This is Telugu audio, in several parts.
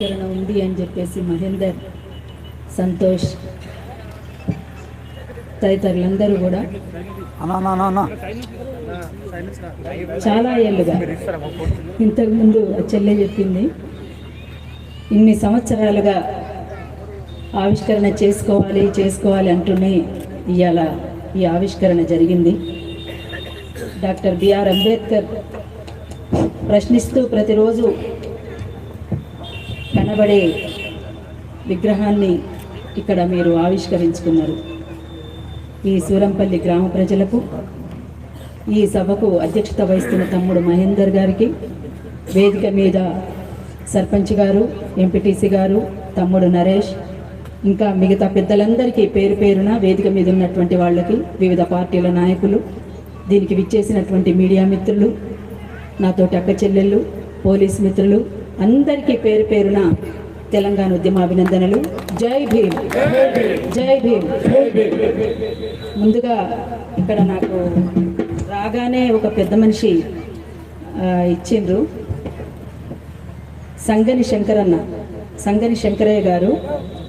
ఆవిష్కరణ ఉంది అని చెప్పేసి మహేందర్ సంతోష్ తదితరులందరూ కూడా చాలా ఏళ్ళుగా ఇంతకుముందు చెల్లె చెప్పింది ఇన్ని సంవత్సరాలుగా ఆవిష్కరణ చేసుకోవాలి చేసుకోవాలి అంటూనే ఇవాళ ఈ ఆవిష్కరణ జరిగింది. డాక్టర్ బిఆర్ అంబేద్కర్ ప్రశ్నిస్తూ ప్రతిరోజు కనబడే విగ్రహాన్ని ఇక్కడ మీరు ఆవిష్కరించుకున్నారు. ఈ సూరంపల్లి గ్రామ ప్రజలకు ఈ సభకు అధ్యక్షత వహిస్తున్న తమ్ముడు మహేందర్ గారికి వేదిక మీద సర్పంచ్ గారు ఎంపీటీసీ గారు తమ్ముడు నరేష్ ఇంకా మిగతా పెద్దలందరికీ పేరు పేరున వేదిక మీద ఉన్నటువంటి వాళ్ళకి వివిధ పార్టీల నాయకులు దీనికి విచ్చేసినటువంటి మీడియా మిత్రులు నాతోటి అక్క చెల్లెళ్ళు పోలీస్ మిత్రులు అందరికీ పేరు పేరున తెలంగాణ ఉద్యమ అభినందనలు. జై భీమ్. జై భీమ్. ముందుగా ఇక్కడ నాకు రాగానే ఒక పెద్ద మనిషి ఇచ్చిండ్రు. సంగని శంకరన్న సంగని శంకరయ్య గారు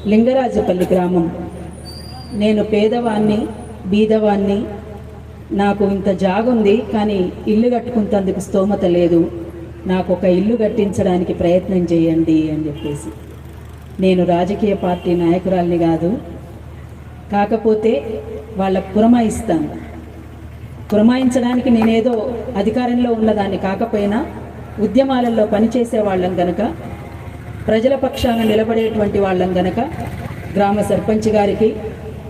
లింగరాజుపల్లి గ్రామం. నేను పేదవాన్ని బీదవాన్ని నాకు ఇంత జాగుంది కానీ ఇల్లు కట్టుకుంటేందుకు స్తోమత లేదు. నాకు ఒక ఇల్లు కట్టించడానికి ప్రయత్నం చేయండి అని చెప్పేసి. నేను రాజకీయ పార్టీ నాయకురాల్ని కాదు కాకపోతే వాళ్ళ పురమాయిస్తాను పురమాయించడానికి నేనేదో అధికారంలో ఉన్నదాన్ని కాకపోయినా ఉద్యమాలలో పనిచేసే వాళ్ళం గనక ప్రజల పక్షాన నిలబడేటువంటి వాళ్ళం గనక గ్రామ సర్పంచ్ గారికి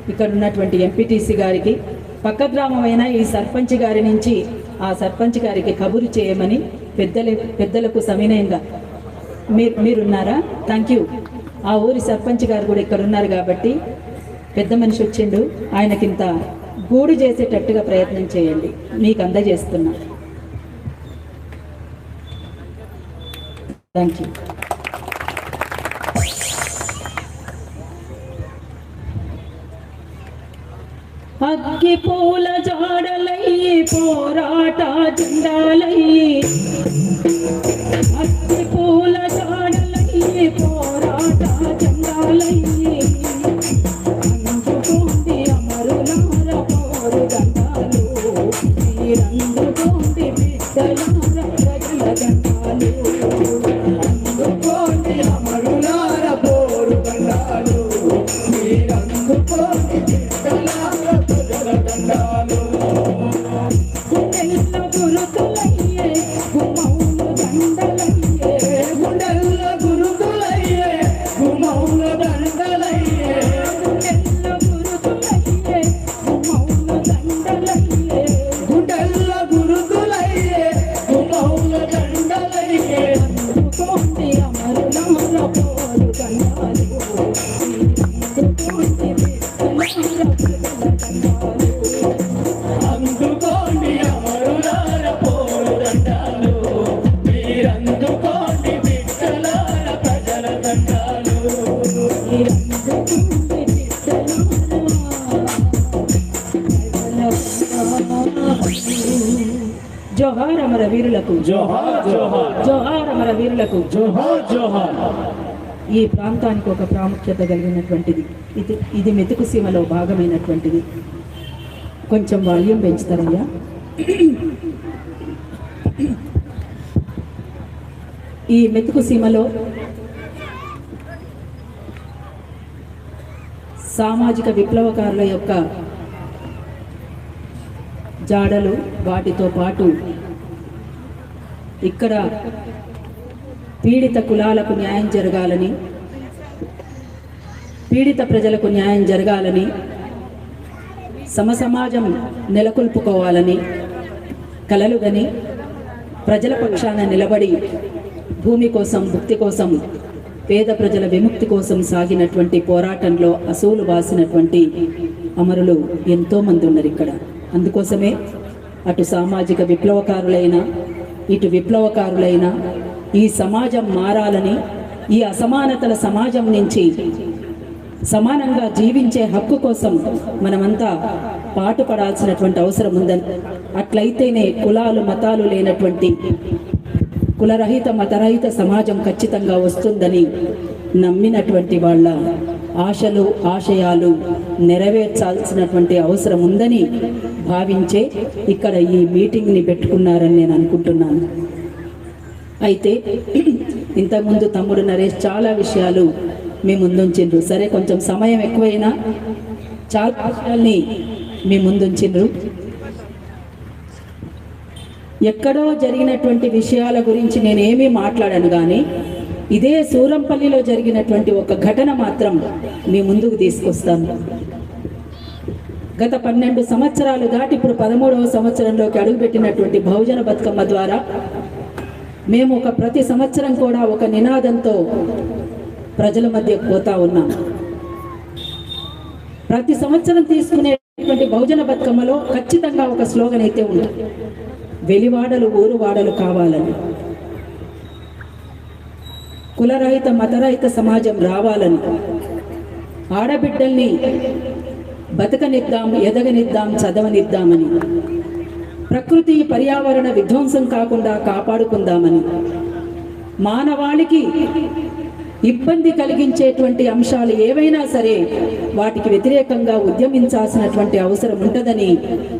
ఇక్కడ ఉన్నటువంటి ఎంపీటీసీ గారికి పక్క గ్రామమైన ఈ సర్పంచ్ గారి నుంచి ఆ సర్పంచ్ గారికి కబురు చేయమని పెద్దల పెద్దలకు సవినయంగా మీరు మీరున్నారా? థ్యాంక్ యూ ఆ ఊరి సర్పంచ్ గారు కూడా ఇక్కడ ఉన్నారు కాబట్టి పెద్ద మనిషి వచ్చిండు. ఆయనకింత గూడు చేసేటట్టుగా ప్రయత్నం చేయండి. మీకు అందజేస్తున్నా. థ్యాంక్ యూ అగ్గి పూల జాడలయ్యి పోరాట జెండాలయ్యి వీరులకు జోహార్ జోహార్. జోహార్ అమర వీరులకు. జోహార్ జోహార్. ఈ ప్రాంతానికి ఒక ప్రాముఖ్యత కలిగినటువంటిది. ఇది ఇది మెతుకు సీమలో భాగమైనటువంటిది. కొంచెం వాల్యూమ్ పెంచుతారయ్యా. ఈ మెతుకు సీమలో సామాజిక విప్లవకారుల యొక్క జాడలు వాటితో పాటు ఇక్కడ పీడిత కులాలకు న్యాయం జరగాలని పీడిత ప్రజలకు న్యాయం జరగాలని సమసమాజం నెలకొల్పుకోవాలని కలలుగని ప్రజల పక్షాన నిలబడి భూమి కోసం భుక్తి కోసం పేద ప్రజల విముక్తి కోసం సాగినటువంటి పోరాటంలో అసూలు బాసినటువంటి అమరులు ఎంతోమంది ఉన్నారు ఇక్కడ. అందుకోసమే అటు సామాజిక విప్లవకారులైన ఇటు విప్లవకారులైన ఈ సమాజం మారాలని ఈ అసమానతల సమాజం నుంచి సమానంగా జీవించే హక్కు కోసం మనమంతా పాటుపడాల్సినటువంటి అవసరం ఉందని అట్లయితేనే కులాలు మతాలు లేనటువంటి కులరహిత మతరహిత సమాజం ఖచ్చితంగా వస్తుందని నమ్మినటువంటి వాళ్ళ ఆశలు ఆశయాలు నెరవేర్చాల్సినటువంటి అవసరం ఉందని భావించే ఇక్కడ ఈ మీటింగ్ని పెట్టుకున్నారని నేను అనుకుంటున్నాను. అయితే ఇంతకుముందు తమ్ముడు నరేష్ చాలా విషయాలు మీ ముందుంచిండ్రు. సరే కొంచెం సమయం ఎక్కువైనా చాలా విషయాల్ని మీ ముందుంచిండ్రు. ఎక్కడో జరిగినటువంటి విషయాల గురించి నేనేమీ మాట్లాడాను కానీ ఇదే సూరంపల్లిలో జరిగినటువంటి ఒక ఘటన మాత్రం మీ ముందుకు తీసుకొస్తాను. గత పన్నెండు సంవత్సరాలు దాటి ఇప్పుడు పదమూడవ సంవత్సరంలోకి అడుగుపెట్టినటువంటి బహుజన బతుకమ్మ ద్వారా మేము ఒక ప్రతి సంవత్సరం కూడా ఒక నినాదంతో ప్రజల మధ్య పోతా ఉన్నాం. ప్రతి సంవత్సరం తీసుకునేటువంటి బహుజన బతుకమ్మలో ఖచ్చితంగా ఒక స్లోగన్ అయితే ఉంది వెలివాడలు ఊరువాడలు కావాలని. కులరహిత మతరహిత సమాజం రావాలని. ఆడబిడ్డల్ని బతకనిద్దాం ఎదగనిద్దాం చదవనిద్దామని. ప్రకృతి పర్యావరణ విధ్వంసం కాకుండా కాపాడుకుందామని. మానవాళికి ఇబ్బంది కలిగించేటువంటి అంశాలు ఏవైనా సరే వాటికి వ్యతిరేకంగా ఉద్యమించాల్సినటువంటి అవసరం ఉంటుందని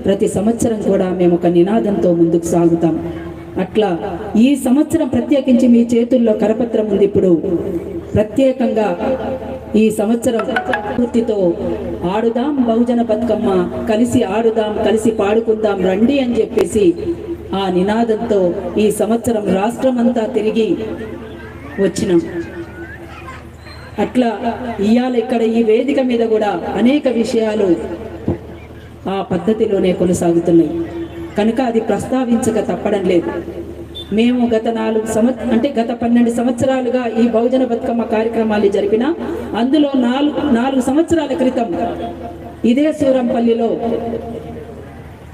ప్రతి సంవత్సరం కూడా మేము ఒక నినాదంతో ముందుకు సాగుతాం. అట్లా ఈ సంవత్సరం ప్రత్యేకించి మీ చేతుల్లో కరపత్రం ఉంది ఇప్పుడు. ప్రత్యేకంగా ఈ సంవత్సరం పూర్తితో ఆడుదాం బహుజన బతుకమ్మ కలిసి ఆడుదాం కలిసి పాడుకుందాం రండి అని చెప్పేసి ఆ నినాదంతో ఈ సంవత్సరం రాష్ట్రమంతా తిరిగి వచ్చినాం. అట్లా ఇవాళ ఇక్కడ ఈ వేదిక మీద కూడా అనేక విషయాలు ఆ పద్ధతిలోనే కొనసాగుతున్నాయి. కనుక అది ప్రస్తావించక తప్పడం లేదు. మేము గత నాలుగు సంవత్సరం అంటే గత పన్నెండు సంవత్సరాలుగా ఈ బహుజన బతుకమ్మ కార్యక్రమాలు జరిపిన అందులో నాలుగు నాలుగు సంవత్సరాల క్రితం ఇదే సూరంపల్లిలో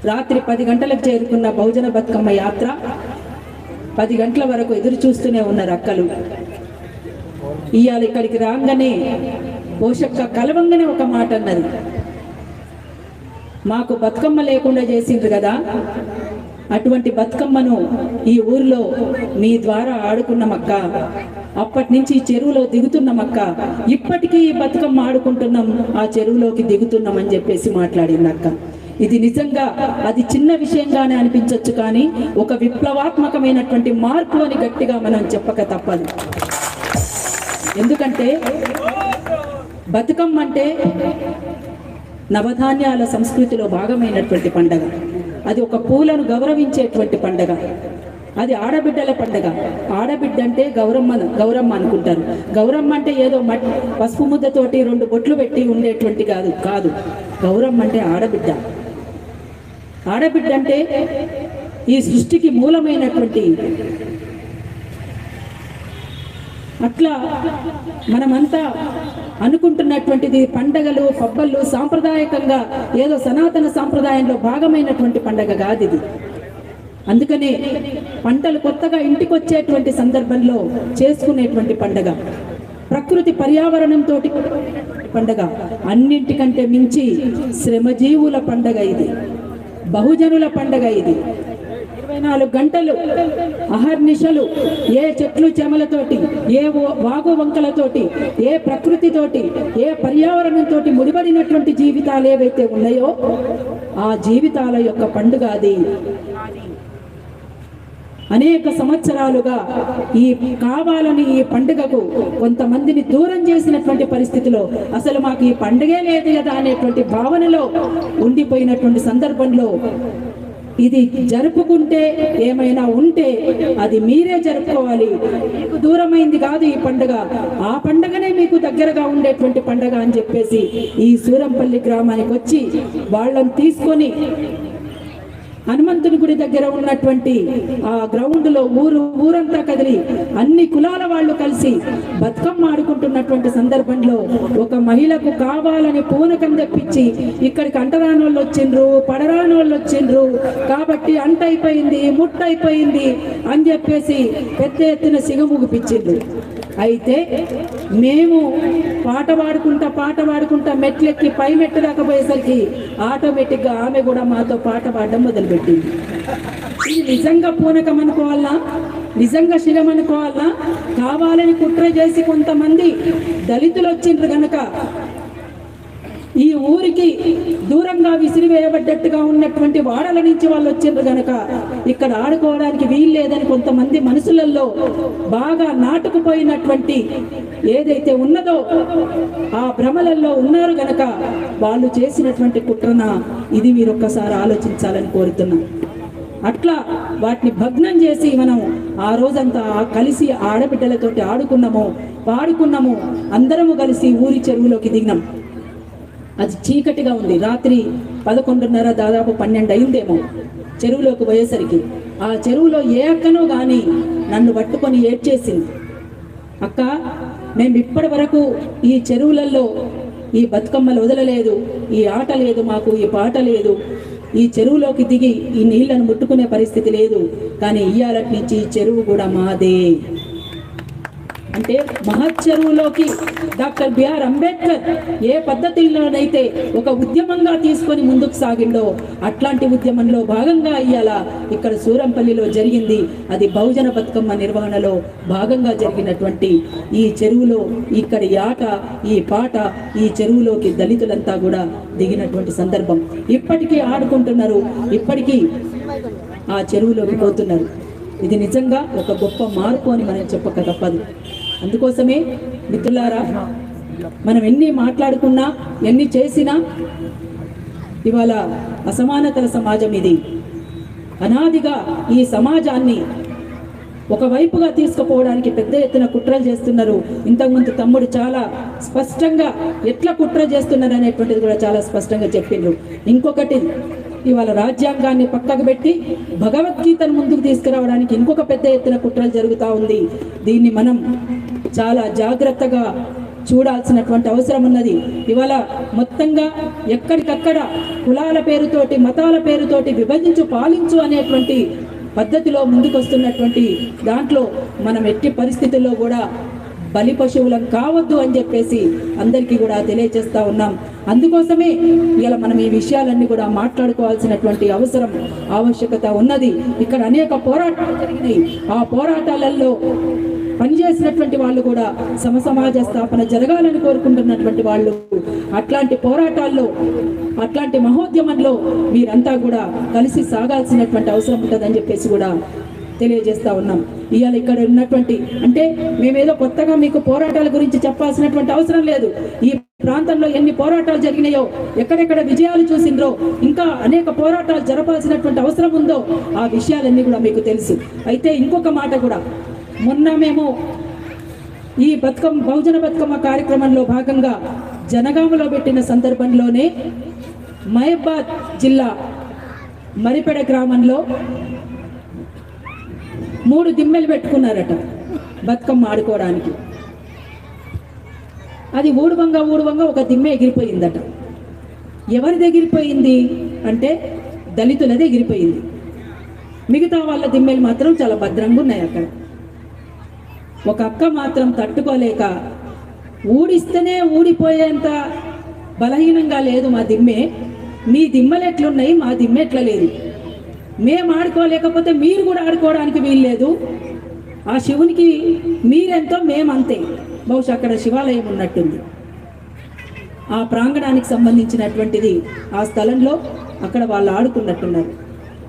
రాత్రి పది గంటలకు చేరుకున్న బహుజన బతుకమ్మ యాత్ర పది గంటల వరకు ఎదురు చూస్తూనే ఉన్నారు అక్కలు. ఇవాళ ఇక్కడికి రాగానే పోషక్క కలవంగానే ఒక మాట అన్నది. మాకు బతుకమ్మ లేకుండా చేసిండ్రు కదా అటువంటి బతుకమ్మను ఈ ఊరిలో మీ ద్వారా ఆడుకున్నామక్క. అప్పటి నుంచి ఈ చెరువులో దిగుతున్నామక్క. ఇప్పటికీ ఈ బతుకమ్మ ఆడుకుంటున్నాం ఆ చెరువులోకి దిగుతున్నాం అని చెప్పేసి మాట్లాడింది అక్క ఇది నిజంగా అది చిన్న విషయంగానే అనిపించవచ్చు కానీ ఒక విప్లవాత్మకమైనటువంటి మార్పు అని గట్టిగా మనం చెప్పక తప్పదు. ఎందుకంటే బతుకమ్మ అంటే నవధాన్యాల సంస్కృతిలో భాగమైనటువంటి పండగ. అది ఒక పూలను గౌరవించేటువంటి పండగ. అది ఆడబిడ్డల పండగ. ఆడబిడ్డ అంటే గౌరమ్మ గౌరమ్మ అనుకుంటారు. గౌరమ్మ అంటే ఏదో మట్ పసుపు ముద్దతోటి రెండు బొట్లు పెట్టి ఉండేటువంటి కాదు కాదు. గౌరమ్మ అంటే ఆడబిడ్డ. ఆడబిడ్డ అంటే ఈ సృష్టికి మూలమైనటువంటి అట్లా మనమంతా అనుకుంటున్నటువంటిది పండగలు పబ్బళ్ళు సాంప్రదాయకంగా ఏదో సనాతన సాంప్రదాయంలో భాగమైనటువంటి పండగ కాదు ఇది. అందుకనే పంటలు కొత్తగా ఇంటికి వచ్చేటువంటి సందర్భంలో చేసుకునేటువంటి పండగ. ప్రకృతి పర్యావరణంతో పండగ. అన్నింటికంటే మించి శ్రమజీవుల పండగ ఇది. బహుజనుల పండగ ఇది. ఇరవై నాలుగు గంటలు అహర్నిశలు ఏ చెట్లు చెమలతోటి ఏ ఓ- వాగు వంకలతోటి ఏ ప్రకృతితోటి ఏ పర్యావరణంతో ముడిపడినటువంటి జీవితాలు ఏవైతే ఉన్నాయో ఆ జీవితాల యొక్క పండుగ అది. అనేక సంవత్సరాలుగా ఈ కావాలని ఈ పండుగకు కొంతమందిని దూరం చేసినటువంటి పరిస్థితిలో అసలు మాకు ఈ పండుగే లేదు కదా అనేటువంటి భావనలో ఉండిపోయినటువంటి సందర్భంలో ఇది జరుపుకుంటే ఏమైనా ఉంటే అది మీరే జరుపుకోవాలి. మీకు దూరమైంది కాదు ఈ పండుగ. ఆ పండుగనే మీకు దగ్గరగా ఉండేటువంటి పండుగ అని చెప్పేసి ఈ సూరంపల్లి గ్రామానికి వచ్చి వాళ్ళని తీసుకొని హనుమంతుని గుడి దగ్గర ఉన్నటువంటి ఆ గ్రౌండ్లో ఊరు ఊరంతా కదిలి అన్ని కులాల వాళ్ళు కలిసి బతుకమ్మ ఆడుకుంటున్నటువంటి సందర్భంలో ఒక మహిళకు కావాలని పూనకం తెప్పించి ఇక్కడికి అంటరాని వాళ్ళు వచ్చిండ్రు పడరాని వాళ్ళు వచ్చిండ్రు. కాబట్టి అంట అయిపోయింది ముట్ట అయిపోయింది అని చెప్పేసి పెద్ద ఎత్తున సిగముగిపించిండ్రు అయితే మేము పాట పాడుకుంటా పాట పాడుకుంటా మెట్లెక్కి పై మెట్టు రాకపోయేసరికి ఆటోమేటిక్గా ఆమె కూడా మాతో పాట పాడడం మొదలుపెట్టింది. ఇది నిజంగా పూనకం అనుకోవాలా? నిజంగా శిలం అనుకోవాలా? కావాలని కుట్ర చేసి కొంతమంది దళితులు వచ్చిండ్రు గనక ఈ ఊరికి దూరంగా విసిరివేయబడ్డట్టుగా ఉన్నటువంటి వాడల నుంచి వాళ్ళు వచ్చారు గనక. ఇక్కడ ఆడుకోవడానికి వీలు లేదని కొంతమంది మనసులలో బాగా నాటుకుపోయినటువంటి ఏదైతే ఉన్నదో ఆ భ్రమలలో ఉన్నారు గనక వాళ్ళు చేసినటువంటి కుట్రన ఇది మీరు ఒక్కసారి ఆలోచించాలని కోరుతున్నాం. అట్లా వాటిని భగ్నం చేసి మనం ఆ రోజంతా కలిసి ఆడబిడ్డలతోటి ఆడుకున్నాము పాడుకున్నాము అందరము కలిసి ఊరి చెరువులోకి దిగినాం. అది చీకటిగా ఉంది. రాత్రి పదకొండున్నర దాదాపు పన్నెండు అయిందేమో చెరువులోకి పోయేసరికి. ఆ చెరువులో ఏ అక్కనో కానీ నన్ను పట్టుకొని ఏడ్చేసింది. అక్క మేము ఇప్పటి వరకు ఈ చెరువులలో ఈ బతుకమ్మలు వదలలేదు ఈ ఆట లేదు మాకు ఈ పాట లేదు. ఈ చెరువులోకి దిగి ఈ నీళ్ళను ముట్టుకునే పరిస్థితి లేదు. కానీ ఇయ్యాలటి నుంచి ఈ చెరువు కూడా మాదే. అంటే మహత్ చెరువులోకి డాక్టర్ బిఆర్ అంబేద్కర్ ఏ పద్ధతిలోనైతే ఒక ఉద్యమంగా తీసుకొని ముందుకు సాగిండో అట్లాంటి ఉద్యమంలో భాగంగా ఇయ్యాల ఇక్కడ సూరంపల్లిలో జరిగింది. అది బహుజన బతుకమ్మ నిర్వహణలో భాగంగా జరిగినటువంటి ఈ చెరువులో ఇక్కడ ఆట ఈ పాట ఈ చెరువులోకి దళితులంతా కూడా దిగినటువంటి సందర్భం. ఇప్పటికీ ఆడుకుంటున్నారు. ఇప్పటికీ ఆ చెరువులోకి పోతున్నారు. ఇది నిజంగా ఒక గొప్ప మార్పు అని మనం చెప్పక తప్పదు. అందుకోసమే మిత్రులారా మనం ఎన్ని మాట్లాడుకున్నా ఎన్ని చేసినా ఇవాళ అసమానతల సమాజం ఇది. అనాదిగా ఈ సమాజాన్ని ఒకవైపుగా తీసుకుపోవడానికి పెద్ద ఎత్తున కుట్రలు చేస్తున్నారు. ఇంతకుముందు తమ్ముడు చాలా స్పష్టంగా ఎట్లా కుట్ర చేస్తున్నారు అనేటువంటిది కూడా చాలా స్పష్టంగా చెప్పిండ్రు. ఇంకొకటి ఇవాళ రాజ్యాంగాన్ని పక్కకు పెట్టి భగవద్గీతను ముందుకు తీసుకురావడానికి ఇంకొక పెద్ద ఎత్తున కుట్రలు జరుగుతూ ఉంది. దీన్ని మనం చాలా జాగ్రత్తగా చూడాల్సినటువంటి అవసరం ఉన్నది. ఇవాళ మొత్తంగా ఎక్కడికక్కడ కులాల పేరుతోటి మతాల పేరుతోటి విభజించు పాలించు అనేటువంటి పద్ధతిలో ముందుకొస్తున్నటువంటి దాంట్లో మనం ఎట్టి పరిస్థితుల్లో కూడా బలి పశువులం కావద్దు అని చెప్పేసి అందరికీ కూడా తెలియజేస్తా ఉన్నాం. అందుకోసమే ఇలా మనం ఈ విషయాలన్నీ కూడా మాట్లాడుకోవాల్సినటువంటి అవసరం ఆవశ్యకత ఉన్నది. ఇక్కడ అనేక పోరాటాలు జరిగినాయి. ఆ పోరాటాలలో పనిచేసినటువంటి వాళ్ళు కూడా సమసమాజ స్థాపన జరగాలని కోరుకుంటున్నటువంటి వాళ్ళు అట్లాంటి పోరాటాల్లో అట్లాంటి మహోద్యమంలో మీరంతా కూడా కలిసి సాగాల్సినటువంటి అవసరం ఉంటుందని చెప్పేసి కూడా తెలియజేస్తా ఉన్నాం. ఇవాళ ఇక్కడ ఉన్నటువంటి అంటే మేమేదో కొత్తగా మీకు పోరాటాల గురించి చెప్పాల్సినటువంటి అవసరం లేదు. ఈ ప్రాంతంలో ఎన్ని పోరాటాలు జరిగినాయో ఎక్కడెక్కడ విజయాలు చూసిండ్రో ఇంకా అనేక పోరాటాలు జరపాల్సినటువంటి అవసరం ఉందో ఆ విషయాలన్నీ కూడా మీకు తెలుసు. అయితే ఇంకొక మాట కూడా. మొన్న మేము ఈ బతుకమ్మ బహుజన బతుకమ్మ కార్యక్రమంలో భాగంగా జనగామలో పెట్టిన సందర్భంలోనే మహబాద్ జిల్లా మరిపెడ గ్రామంలో మూడు దిమ్మెలు పెట్టుకున్నారట బతుకమ్మ ఆడుకోవడానికి. అది ఊడువంగా ఊడువంగా ఒక దిమ్మె ఎగిరిపోయిందట. ఎవరిది ఎగిరిపోయింది అంటే దళితులది ఎగిరిపోయింది. మిగతా వాళ్ళ దిమ్మెలు మాత్రం చాలా భద్రంగా ఉన్నాయి అక్కడ. ఒక అక్క మాత్రం తట్టుకోలేక ఊడిస్తేనే ఊడిపోయేంత బలహీనంగా లేదు మా దిమ్మె. మీ దిమ్మలు ఎట్లున్నాయి? మా దిమ్మె ఎట్లా లేదు. మేము ఆడుకోలేకపోతే మీరు కూడా ఆడుకోవడానికి వీల్లేదు. ఆ శివునికి మీరెంతో మేమంతే. బహుశా అక్కడ శివాలయం ఉన్నట్టుంది. ఆ ప్రాంగణానికి సంబంధించినటువంటిది ఆ స్థలంలో అక్కడ వాళ్ళు ఆడుకున్నట్టున్నారు.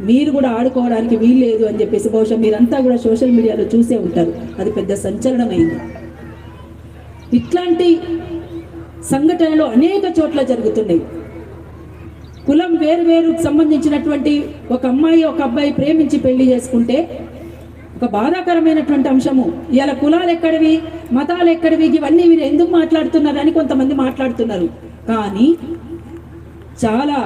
మీరు కూడా ఆడుకోవడానికి వీల్లేదు అని చెప్పేసి బహుశా మీరంతా కూడా సోషల్ మీడియాలో చూసే ఉంటారు. అది పెద్ద సంచలనమైంది. ఇట్లాంటి సంఘటనలు అనేక చోట్ల జరుగుతున్నాయి. కులం వేరు వేరుకు సంబంధించినటువంటి ఒక అమ్మాయి ఒక అబ్బాయి ప్రేమించి పెళ్ళి చేసుకుంటే ఒక బాధాకరమైనటువంటి అంశము. ఇవాళ కులాలు ఎక్కడివి మతాలు ఎక్కడివి ఇవన్నీ మీరు ఎందుకు మాట్లాడుతున్నారని కొంతమంది మాట్లాడుతున్నారు. కానీ చాలా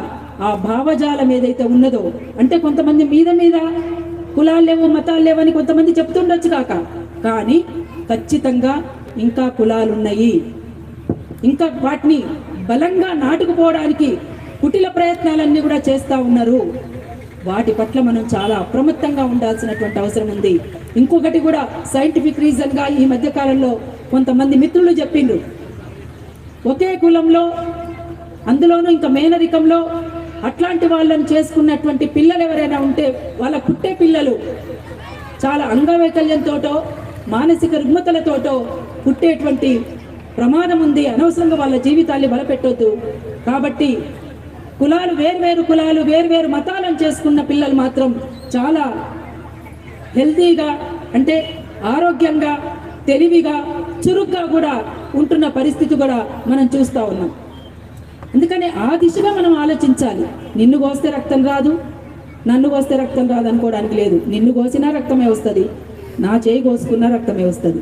ఆ భావజాలం ఏదైతే ఉన్నదో అంటే కొంతమంది మీద మీద కులాలు లేవు మతాలు లేవని కొంతమంది చెప్తుండొచ్చు కాక. కానీ ఖచ్చితంగా ఇంకా కులాలు ఉన్నాయి ఇంకా వాటిని బలంగా నాటుకుపోవడానికి కుటిల ప్రయత్నాలన్నీ కూడా చేస్తూ ఉన్నారు. వాటి పట్ల మనం చాలా అప్రమత్తంగా ఉండాల్సినటువంటి అవసరం ఉంది. ఇంకొకటి కూడా సైంటిఫిక్ రీజన్గా ఈ మధ్యకాలంలో కొంతమంది మిత్రులు చెప్పిండ్రు. ఒకే కులంలో అందులోనూ ఇంకా మేనరికంలో అట్లాంటి వాళ్ళని చేసుకున్నటువంటి పిల్లలు ఎవరైనా ఉంటే వాళ్ళ పుట్టే పిల్లలు చాలా అంగవైకల్యంతోటో మానసిక రుగ్మతలతోటో పుట్టేటువంటి ప్రమాదం ఉంది. అనవసరంగా వాళ్ళ జీవితాన్ని బలపెట్టొద్దు. కాబట్టి కులాలు వేర్వేరు కులాలు వేర్వేరు మతాలను చేసుకున్న పిల్లలు మాత్రం చాలా హెల్తీగా అంటే ఆరోగ్యంగా తెలివిగా చురుగ్గా కూడా ఉంటున్న పరిస్థితి కూడా మనం చూస్తూ ఉన్నాం. అందుకని ఆ దిశగా మనం ఆలోచించాలి. నిన్ను కోస్తే రక్తం రాదు నన్ను కోస్తే రక్తం రాదు అనుకోవడానికి లేదు. నిన్ను కోసినా రక్తమే వస్తుంది నా చేయి కోసుకున్నా రక్తమే వస్తుంది.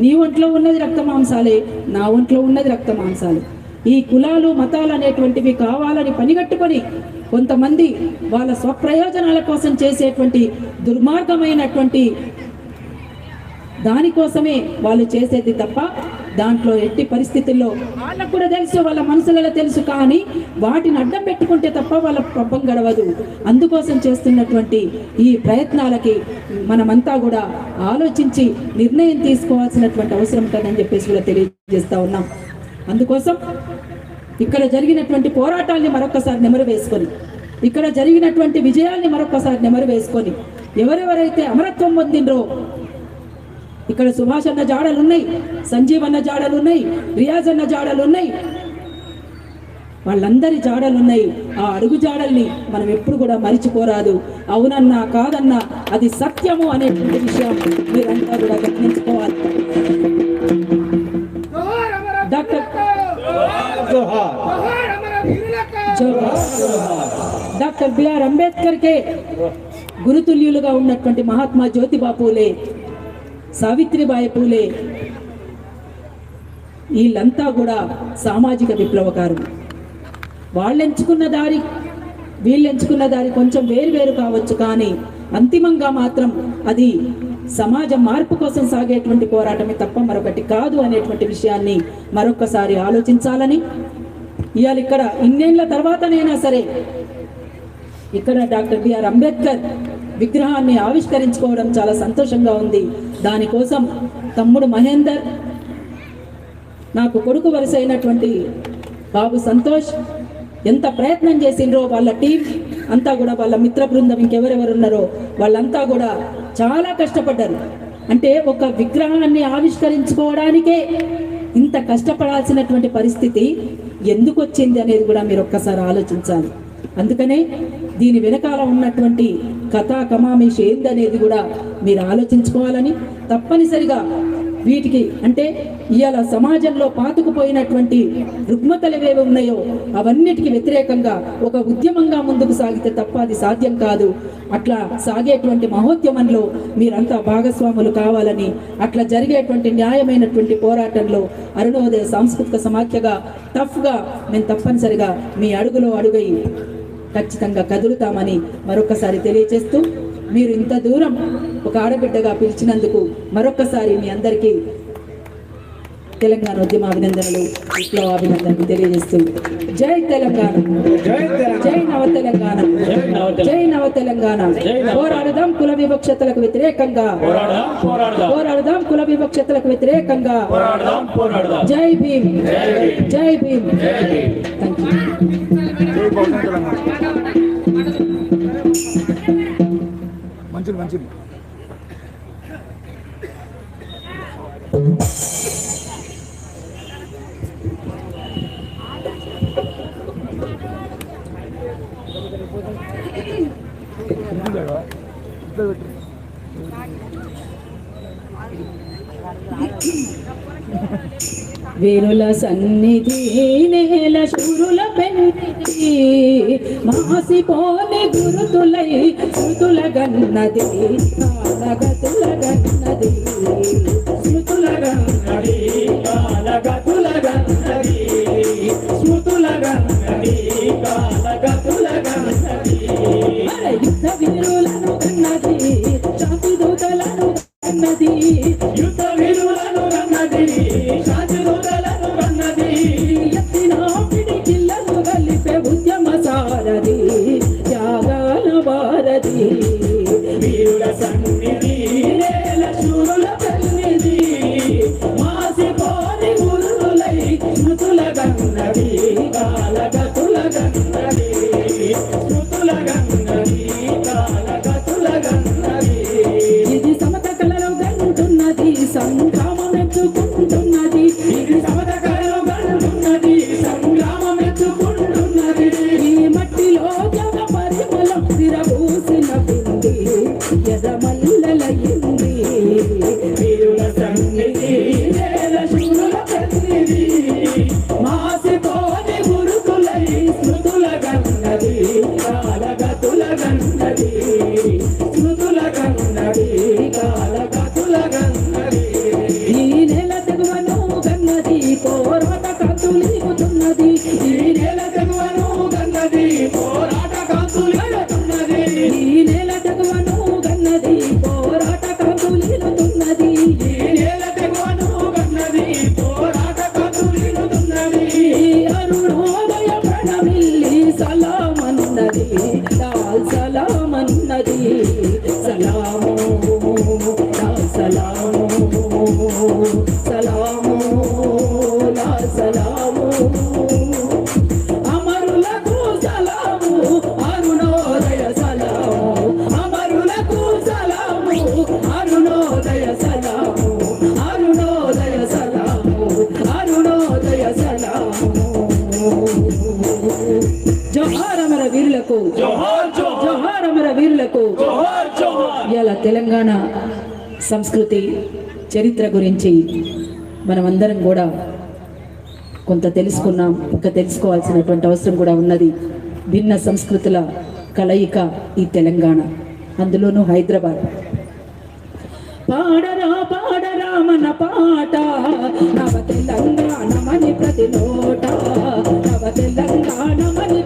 నీ ఒంట్లో ఉన్నది రక్త మాంసాలే నా ఒంట్లో ఉన్నది రక్త మాంసాలే. ఈ కులాలు మతాలు అనేటువంటివి కావాలని పనిగట్టుకొని కొంతమంది వాళ్ళ స్వప్రయోజనాల కోసం చేసేటువంటి దుర్మార్గమైనటువంటి దానికోసమే వాళ్ళు చేసేది తప్ప దాంట్లో ఎట్టి పరిస్థితుల్లో వాళ్ళకు కూడా తెలుసు వాళ్ళ మనసులలో తెలుసు కానీ వాటిని అడ్డం పెట్టుకుంటే తప్ప వాళ్ళ పబ్బం గడవదు. అందుకోసం చేస్తున్నటువంటి ఈ ప్రయత్నాలకి మనమంతా కూడా ఆలోచించి నిర్ణయం తీసుకోవాల్సినటువంటి అవసరం కదని చెప్పేసి కూడా తెలియజేస్తా ఉన్నాం. అందుకోసం ఇక్కడ జరిగినటువంటి పోరాటాల్ని మరొకసారి నెమరు వేసుకొని ఇక్కడ జరిగినటువంటి విజయాల్ని మరొకసారి నెమరు వేసుకొని ఎవరెవరైతే అమరత్వం పొందినరో ఇక్కడ సుభాష్ అన్న జాడలు ఉన్నాయి సంజీవ్ అన్న జాడలు ఉన్నాయి రియాజ్ అన్న జాడలు ఉన్నాయి వాళ్ళందరి జాడలు ఉన్నాయి ఆ అడుగు జాడల్ని మనం ఎప్పుడు కూడా మరిచిపోరాదు. అవునన్నా కాదన్నా అది సత్యము అనేటువంటి విషయం మీరంతా కూడా గమనించుకోవాలి. డాక్టర్ డాక్టర్ బిఆర్ అంబేద్కర్ కే గురుతుల్యులుగా ఉన్నటువంటి మహాత్మా జ్యోతిబా పూలే సావిత్రిబాయి పూలే వీళ్ళంతా కూడా సామాజిక విప్లవకారులు. వాళ్ళు ఎంచుకున్న దారి వీళ్ళు ఎంచుకున్న దారి కొంచెం వేరు వేరు కావచ్చు కానీ అంతిమంగా మాత్రం అది సమాజ మార్పు కోసం సాగేటువంటి పోరాటమే తప్ప మరొకటి కాదు అనేటువంటి విషయాన్ని మరొకసారి ఆలోచించాలని. ఇవాళ ఇక్కడ ఇన్నేళ్ళ తర్వాతనైనా సరే ఇక్కడ డాక్టర్ బిఆర్ అంబేద్కర్ విగ్రహాన్ని ఆవిష్కరించుకోవడం చాలా సంతోషంగా ఉంది. దానికోసం తమ్ముడు మహేందర్ నాకు కొడుకు వరుసైనటువంటి అయినటువంటి బాబు సంతోష్ ఎంత ప్రయత్నం చేసిండ్రో వాళ్ళ టీం అంతా కూడా వాళ్ళ మిత్ర బృందం ఇంకెవరెవరు ఉన్నారో వాళ్ళంతా కూడా చాలా కష్టపడ్డారు. అంటే ఒక విగ్రహాన్ని ఆవిష్కరించుకోవడానికే ఇంత కష్టపడాల్సినటువంటి పరిస్థితి ఎందుకు వచ్చింది అనేది కూడా మీరు ఒక్కసారి ఆలోచించాలి. అందుకనే దీని వెనకాల ఉన్నటువంటి కథా కమామేషి ఏందనేది కూడా మీరు ఆలోచించుకోవాలని తప్పనిసరిగా వీటికి అంటే ఇవాళ సమాజంలో పాతుకుపోయినటువంటి రుగ్మతలు ఏవి ఉన్నాయో అవన్నిటికీ వ్యతిరేకంగా ఒక ఉద్యమంగా ముందుకు సాగితే తప్ప అది సాధ్యం కాదు. అట్లా సాగేటువంటి మహోద్యమంలో మీరంతా భాగస్వాములు కావాలని అట్లా జరిగేటువంటి న్యాయమైనటువంటి పోరాటంలో అరుణోదయ సాంస్కృతిక సమాఖ్యగా టఫ్గా మేము తప్పనిసరిగా మీ అడుగులో అడుగై ఖచ్చితంగా కదులుతామని మరొకసారి తెలియజేస్తూ మీరు ఇంత దూరం ఒక ఆడబిడ్డగా పిలిచినందుకు మరొకసారి మీ అందరికీ తెలంగాణ ఉద్యమ అభినందనలు విప్లవ అభినందనలు తెలియజేస్తూ జై తెలంగాణ. జై నవ తెలంగాణ. జై నవ తెలంగాణ. పోరాడదాం కుల వివక్షతలకు వ్యతిరేకంగా. పోరాడదాం కుల వివక్షతలకు వ్యతిరేకంగా. జై భీమ్. జై భీమ్. థ్యాంక్ యూ మంచిది మంచిది. వీరుల సన్నిధి నేల శూరుల పెన్నిధి మాసిపోని గురుతులై స్మృతుల గన్నది కాలగతుల గన్నది స్మృతుల గన్నది కాలగతుల గన్నది స్మృతుల గన్నది కాలగతుల గన్నది యుద్ధ వీరులను గన్నది చాపి దూతలను గన్నది యుద్ధ విలువలను కాలగతుల సంస్కృతి చరిత్ర గురించి మనమందరం కూడా కొంత తెలుసుకున్నాం ఇంకా తెలుసుకోవాల్సినటువంటి అవసరం కూడా ఉన్నది. భిన్న సంస్కృతుల కలయిక ఈ తెలంగాణ. అందులోనూ హైదరాబాద్. పాడరా పాడరా మన పాట. నవ తెలంగాణ మని ప్రతి నోట. నవ తెలంగాణ మని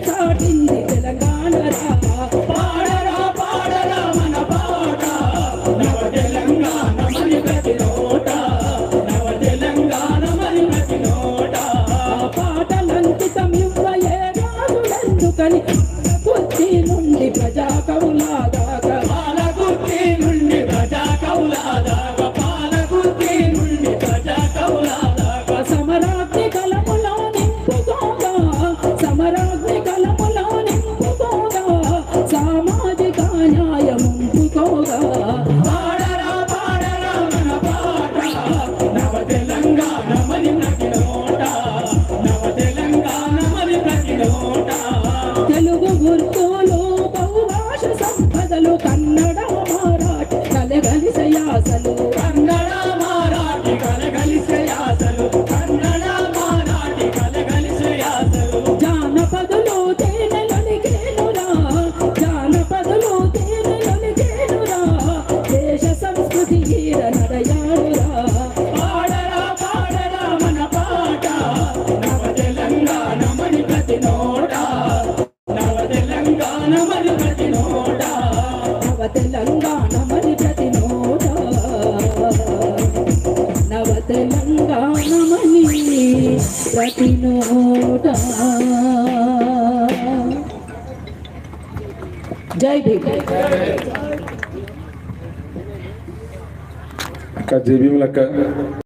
కాటింది తెలంగాణ God. జై భీమ్. అక్క జేబీ లక్క